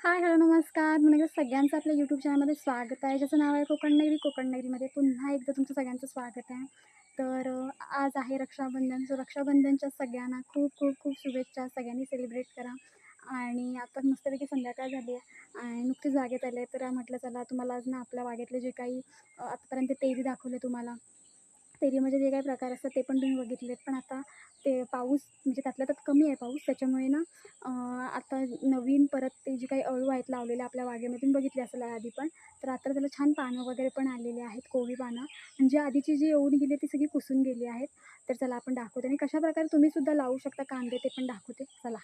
Hi hello नमस्कार. म्हणजे सगळ्यांचं आपल्या यूट्यूब चॅनलमध्ये स्वागत आहे. ज्याचं नाव आहे कोकण नगरी कोकण नगरीमध्ये पुन्हा एकदा तुमचं सगळ्यांचं स्वागत आहे. तर आज आहे रक्षाबंधन. सो रक्षाबंधनच्या सगळ्यांना खूप खूप खूप शुभेच्छा. सगळ्यांनी सेलिब्रेट करा. आणि आता मस्तपैकी संध्याकाळ झाली आहे आणि नुकतीच बागेत आले तर म्हटलं चला तुम्हाला आज ना आपल्या बागेतले जे काही आतापर्यंत तेरी दाखवले तुम्हाला. तेरीमध्ये म्हणजे जे काही प्रकार असतात ते पण तुम्ही बघितलेत. पण आता ते पाऊस म्हणजे त्यातल्या त्यात कमी आहे पाऊस. त्याच्यामुळे ना आता नवीन परत ते जे काही अळू आहेत लावलेले आपल्या वागेमधून बघितले असेल आधी पण तर आता त्याला छान पानं वगैरे पण आलेली आहेत कोवी पानं. म्हणजे आधीची जी येऊन गेली ती सगळी कुसून गेली आहेत. तर चला आपण दाखवते. आणि कशाप्रकारे तुम्हीसुद्धा लावू शकता कांदे ते पण दाखवते. चला.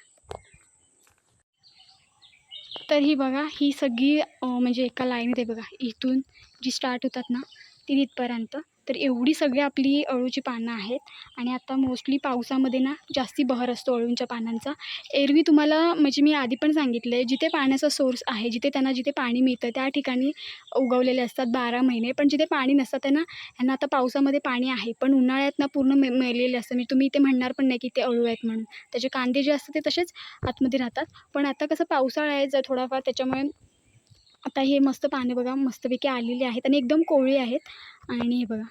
तर ही बघा ही सगळी म्हणजे एका लाईनीत आहे बघा. इथून जी स्टार्ट होतात ना ती तिथपर्यंत तर एवढी सगळी आपली अळूची पानं आहेत. आणि आता मोस्टली पावसामध्ये ना जास्ती बहर असतो अळूंच्या पानांचा. एरवी तुम्हाला म्हणजे मी आधी पण सांगितलं आहे जिथे पाण्याचा सोर्स आहे जिथे त्यांना जिथे पाणी मिळतं त्या ठिकाणी उगवलेले असतात बारा महिने. पण जिथे पाणी नसतं त्यांना ह्यांना आता पावसामध्ये पाणी आहे पण उन्हाळ्यात ना पूर्ण मे मेलेले असतं. म्हणजे तुम्ही इथे म्हणणार पण नाही की ते अळू आहेत म्हणून. त्याचे कांदे जे असतात ते तसेच आतमध्ये राहतात. पण आता कसं पावसाळा आहे जर थोडाफार त्याच्यामुळे आता हे मस्त पाने बघा मस्तपैकी आलेले आहेत आणि एकदम कोवळी आहेत. आणि हे बघा.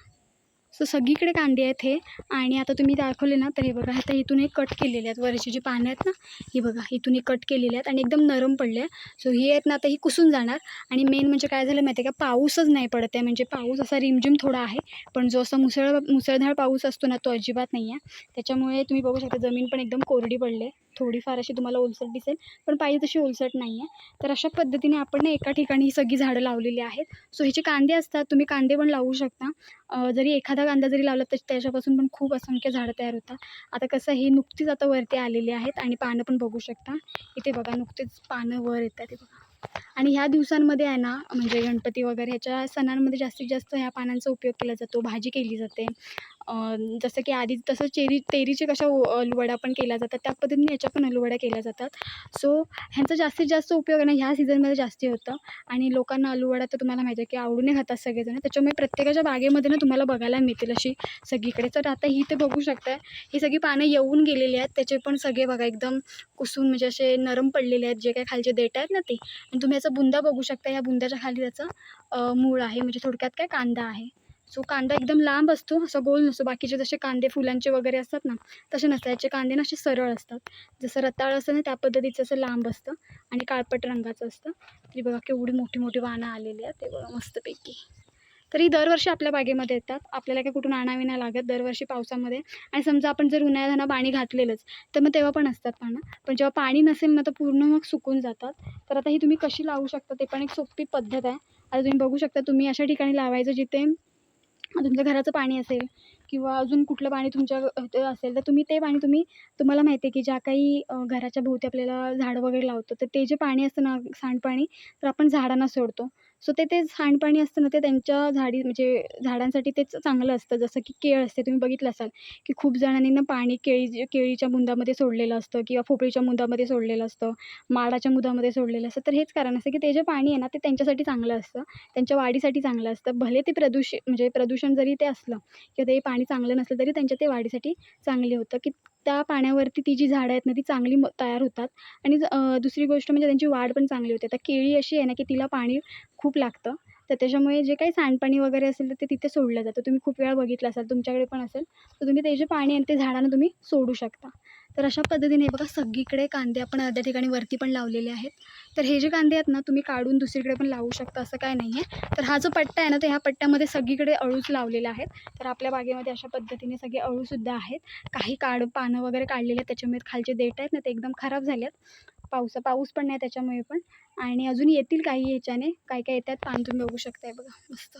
सो सगळीकडे कांदे आहेत हे. आणि आता तुम्ही दाखवले ना तर हे बघा आता इथून हे कट केलेले आहेत. वरची जी पानं आहेत ना ही बघा इथून हे कट केलेले आहेत आणि एकदम नरम पडले सो ही आहेत ना आता ही कुसून जाणार. आणि मेन म्हणजे काय झालं माहिती आहे का? पाऊसच नाही पडत आहे. म्हणजे पाऊस असा रिमझिम थोडा आहे पण जो असा मुसळ मुसळधार पाऊस असतो ना तो अजिबात नाही आहे. त्याच्यामुळे तुम्ही बघू शकता जमीन पण एकदम कोरडी पडली आहे. थोडीफार अशी तुम्हाला ओलसट दिसेल पण पाहिजे तशी ओलसट नाही आहे. तर अशा पद्धतीने आपण ना एका ठिकाणी ही सगळी झाडं लावलेली आहेत. सो ह्याचे कांदे असतात तुम्ही कांदे पण लावू शकता. जरी एखादा कांदा जरी लावला तर त्याच्यापासून पण खूप असंख्य झाडं तयार होतात. आता कसं हे नुकतीच आता वरती आलेली आहेत आणि पानं पण बघू शकता. इथे बघा नुकतीच पानं वर येतात ते बघा. आणि ह्या दिवसांमध्ये आहे ना म्हणजे गणपती वगैरे ह्याच्या सणांमध्ये जास्तीत जास्त ह्या पानांचा उपयोग केला जातो. भाजी केली जाते. जसं की आधी तसं चेरी तेरीचे कशा अलुवडा पण केल्या जातात त्या पद्धतीने ह्याच्या पण अलुवड्या केल्या जातात. सो ह्यांचा जास्तीत जास्त उपयोग आहे ना ह्या सीझनमध्ये जास्ती होतं. आणि लोकांना अलुवडा तर तुम्हाला माहिती आहे की आवडीने खातात सगळेजण. त्याच्यामुळे प्रत्येकाच्या बागेमध्ये ना तुम्हाला बघायला मिळतील अशी सगळीकडे. तर आता ही ते बघू शकताय ही सगळी पानं येऊन गेलेली आहेत. त्याचे पण सगळे बघा एकदम कुसून म्हणजे असे नरम पडलेले आहेत. जे काही खालचे देठ आहेत ना ते. आणि तुम्ही याचा बुंदा बघू शकता या बुंद्याच्या खाली त्याचं मूळ आहे. म्हणजे थोडक्यात काय कांदा आहे. सो कांदा एकदम लांब असतो असा गोल नसतो बाकीचे जसे कांदे फुलांचे वगैरे असतात ना तसे नसतात. याचे कांदे ना असे सरळ असतात. जसं रताळ असतं ना त्या पद्धतीचं असं लांब असतं आणि काळपट रंगाचं असतं. तरी बघा केवढी मोठी मोठी वाहनं आलेली आहेत. ते बघा मस्तपैकी. तरी दरवर्षी आपल्या बागेमध्ये येतात. आपल्याला काही कुठून आणावी नाही लागत. दरवर्षी पावसामध्ये. आणि समजा आपण जर उन्हाळ्यात ह्यांना पाणी घातलेलंच तर मग तेव्हा पण असतात पानं. पण जेव्हा पाणी नसेल ना तर पूर्ण मग सुकून जातात. तर आता ही तुम्ही कशी लावू शकता ते पण एक सोपी पद्धत आहे. आता तुम्ही बघू शकता तुम्ही अशा ठिकाणी लावायचं जिथे तुमच्या घराचं पाणी असेल किंवा अजून कुठलं पाणी तुमच्या असेल तर तुम्ही ते पाणी तुम्ही तुम्हाला माहिती आहे की ज्या काही घराच्या भोवती आपल्याला झाडं वगैरे लावतो तर ते जे पाणी असतं ना सांडपाणी तर आपण झाडांना सोडतो. सो ते ते सांडपाणी असतं ना ते त्यांच्या झाडी म्हणजे झाडांसाठी तेच चांगलं असतं. जसं की केळ असते तुम्ही बघितलं असाल की खूप जणांनी ना पाणी केळी केळीच्या मुंदामध्ये सोडलेलं असतं किंवा फोपळीच्या मुंदामध्ये सोडलेलं असतं माडाच्या मुदामध्ये सोडलेलं असतं. तर हेच कारण असतं की ते जे पाणी आहे ना ते त्यांच्यासाठी चांगलं असतं त्यांच्या वाढीसाठी चांगलं असतं. भले ते प्रदूषित म्हणजे प्रदूषण जरी ते असलं किंवा ते पाणी चांगलं नसलं तरी त्यांच्या ते वाढीसाठी चांगले होतं. की त्या पाण्यावरती ती जी झाडं आहेत ना ती चांगली म तयार होतात. आणि ज- दुसरी गोष्ट म्हणजे त्यांची वाढ पण चांगली होते. आता केळी अशी आहे ना की तिला पाणी खूप लागतं. तर त्याच्यामुळे जे काही सांडपाणी वगैरे असेल तर ते तिथे सोडलं जातं. तुम्ही खूप वेळा बघितलं असाल तुमच्याकडे पण असेल तर तुम्ही ते जे पाणी आहे ते झाडांना तुम्ही सोडू शकता. तर अशा पद्धतीने हे बघा सगळीकडे कांदे आपण अर्ध्या ठिकाणी वरती पण लावलेले आहेत. तर हे जे कांदे आहेत ना तुम्ही काढून दुसरीकडे पण लावू शकता असं काय नाही आहे तर हा जो पट्टा आहे ना तर ह्या पट्ट्यामध्ये सगळीकडे अळूच लावलेले आहेत. तर आपल्या बागेमध्ये अशा पद्धतीने सगळे अळूसुद्धा आहेत. काही काढ पानं वगैरे काढलेले आहेत त्याच्यामुळे खालचे देठ आहेत ना ते एकदम खराब झाले आहेत पावसा पाऊस पण नाही त्याच्यामुळे पण. आणि अजून येतील काही ह्याच्याने काय काय येतात पान तुम्ही बघू शकताय बघा मस्त.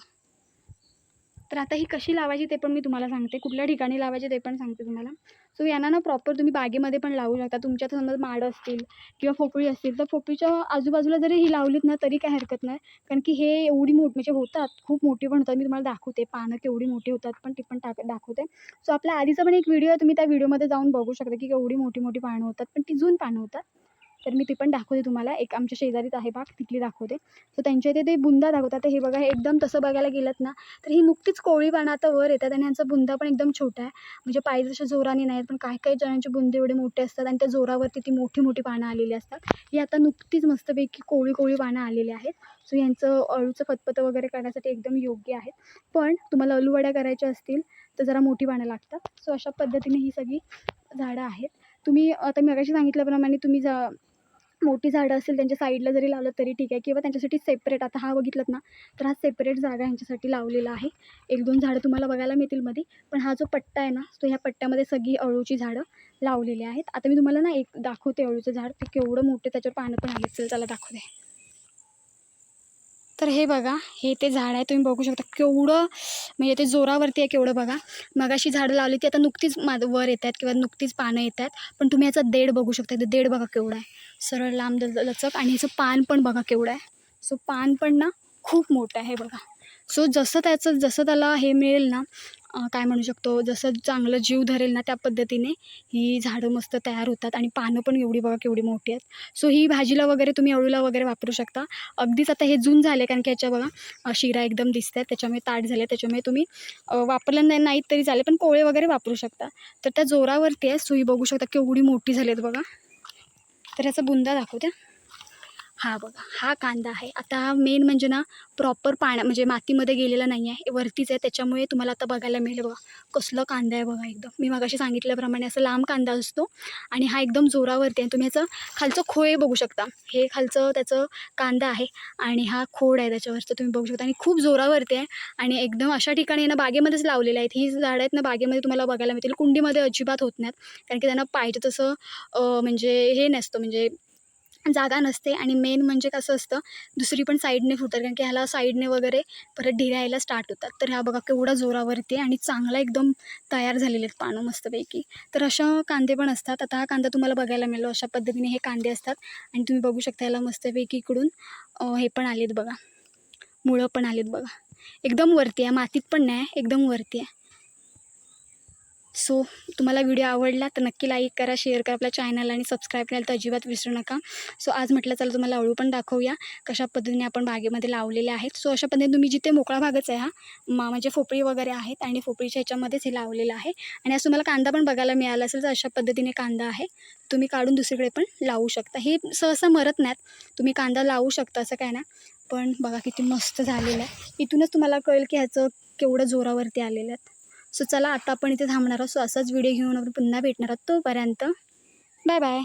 तर आता ही कशी लावायची ते पण मी तुम्हाला सांगते. कुठल्या ठिकाणी लावायची ते पण सांगते तुम्हाला. सो यांना ना प्रॉपर तुम्ही बागेमध्ये पण लावू शकता. तुमच्या समजा माडं असतील किंवा फोपळी असतील तर फोपळीच्या आजूबाजूला जरी ही लावलीत ना तरी काय हरकत नाही. कारण की हे एवढी मोठ म्हणजे होतात खूप मोठी पण होतात. मी तुम्हाला दाखवते. पानं केवढी मोठी होतात पण ती पण टाक दाखवते. सो आपल्या आधीचा पण एक व्हिडिओ आहे. तुम्ही त्या व्हिडिओमध्ये जाऊन बघू शकता की केवढी मोठी मोठी पानं होतात. पण ती जून पानं होतात. तर मी ती पण दाखवते तुम्हाला. एक आमच्या शेजारीच आहे बाग तिथली दाखवते. सो त्यांच्या इथे ते बुंदा दाखवतात. तर हे बघा हे एकदम तसं बघायला गेलात ना तर ही नुकतीच कोळी पानं आता वर येतात आणि यांचा बुंदा पण एकदम छोटा आहे. म्हणजे पाय जसे जोराने नाही पण काही काही जणांचे बुंदे एवढे मोठे असतात आणि त्या जोरावरती ती मोठी मोठी पानं आलेली असतात. ही आता नुकतीच मस्तपैकी कोळी कोळी पानं आलेली आहेत. सो यांचं अळूचं खतपतं वगैरे करण्यासाठी एकदम योग्य आहेत. पण तुम्हाला अळूवड्या करायच्या असतील तर जरा मोठी पानं लागतात. सो अशा पद्धतीने ही सगळी झाडं आहेत. तुम्ही आता मी मगाशी सांगितल्याप्रमाणे तुम्ही जा मोठी झाडं असेल त्यांच्या साईडला जरी लावलं तरी ठीक आहे. किंवा त्यांच्यासाठी सेपरेट आता हा बघितलात ना तर हा सेपरेट जागा ह्यांच्यासाठी लावलेला आहे. एक दोन झाडं तुम्हाला बघायला मिळतील मध्ये पण हा जो पट्टा आहे ना तो ह्या पट्ट्यामध्ये सगळी अळूची झाडं लावलेली आहेत. आता मी तुम्हाला ना एक दाखवते अळूचं झाड ते केवढं मोठं त्याच्यावर पानं पण आले असेल त्याला दाखवते. तर हे बघा हे ते झाड आहे तुम्ही बघू शकता केवढं म्हणजे ते जोरावरती आहे केवढं बघा. मगाशी झाडं लावली ती आता नुकतीच मा वर येत आहेत किंवा नुकतीच पानं येत आहेत. पण तुम्ही याचा देड बघू शकता ते देड बघा केवढा आहे. सरळ लांब लचक आणि ह्याचं पान पण बघा केवढं आहे. सो पान पण ना खूप मोठं आहे बघा. सो जसं त्याचं जसं त्याला हे मिळेल ना काय म्हणू शकतो जसं चांगलं जीव धरेल ना त्या पद्धतीने ही झाडं मस्त तयार होतात आणि पानं पण एवढी बघा केवढी मोठी आहेत. सो ही भाजीला वगैरे तुम्ही अळूला वगैरे वापरू शकता. अगदीच आता हे जून झाले कारण की ह्याच्या बघा शिरा एकदम दिसत आहेत त्याच्यामुळे ताट झाले त्याच्यामुळे तुम्ही वापरलं नाही नाहीत तरी चालेल पण कोळे वगैरे वापरू शकता. तर त्या जोरावरती आहे सुई बघू शकता केवढी मोठी झाली आहेत बघा. तर ह्याचा बुंदा दाखवते. हा बघा हा कांदा आहे. आता मेन म्हणजे ना प्रॉपर पाण्या म्हणजे मातीमध्ये गेलेला नाही आहे वरतीच आहे त्याच्यामुळे तुम्हाला आता बघायला मिळेल बघा कसलं कांदा आहे बघा एकदम. मी मगाशी सांगितल्याप्रमाणे असं लांब कांदा असतो आणि हा एकदम जोरावरती आहे. तुम्ही याचं खालचं खोळे बघू शकता. हे खालचं त्याचं कांदा आहे आणि हा खोड आहे त्याच्यावरचं तुम्ही बघू शकता. आणि खूप जोरावरती आहे आणि एकदम अशा ठिकाणी ना बागेमध्येच लावलेले आहेत. ही झाडं आहेत ना बागेमध्ये तुम्हाला बघायला मिळतील. कुंडीमध्ये अजिबात होत नाहीत. कारण की त्यांना पाहिजे तसं म्हणजे हे नसतं. म्हणजे जागा नसते आणि मेन म्हणजे कसं असतं दुसरी पण साईडने फुटतात कारण की ह्याला साईडने वगैरे परत ढिऱ्या यायला स्टार्ट होतात. तर ह्या बघा केवढा जोरावरती आहे आणि चांगला एकदम तयार झालेले आहेत पानं मस्तपैकी. तर अशा कांदे पण असतात. आता हा कांदा तुम्हाला बघायला मिळेल अशा पद्धतीने हे कांदे असतात. आणि तुम्ही बघू शकता ह्याला मस्तपैकी इकडून हे पण आलेत बघा. मुळं पण आलेत बघा. एकदम वरती आहे. मातीत पण नाही आहे, एकदम वरती आहे. सो तुम्हाला व्हिडिओ आवडला तर नक्की लाईक करा शेअर करा आपल्या चॅनल आणि सबस्क्राईब करायला तर अजिबात विसरू नका. सो आज म्हटलं चला तुम्हाला अळू पण दाखवूया कशा पद्धतीने आपण बागेमध्ये लावलेले आहेत. सो अशा पद्धतीने तुम्ही जिथे मोकळा भागच आहे हा मा म्हणजे फोपळी वगैरे आहेत आणि फोपळीच्या ह्याच्यामध्येच हे लावलेलं आहे. आणि आज तुम्हाला कांदा पण बघायला मिळाला असेल तर अशा पद्धतीने कांदा आहे. तुम्ही काढून दुसरीकडे पण लावू शकता. हे सहसा मरत नाहीत तुम्ही कांदा लावू शकता असं काय ना पण बघा किती मस्त झालेलं आहे. इथूनच तुम्हाला कळेल की ह्याचं केवढं जोरावरती आलेलं आहे. सो चला आता आपण इथे थांबणार आहोत. सो असाच व्हिडिओ घेऊन आपण पुन्हा भेटणार आहोत तोपर्यंत. Bye bye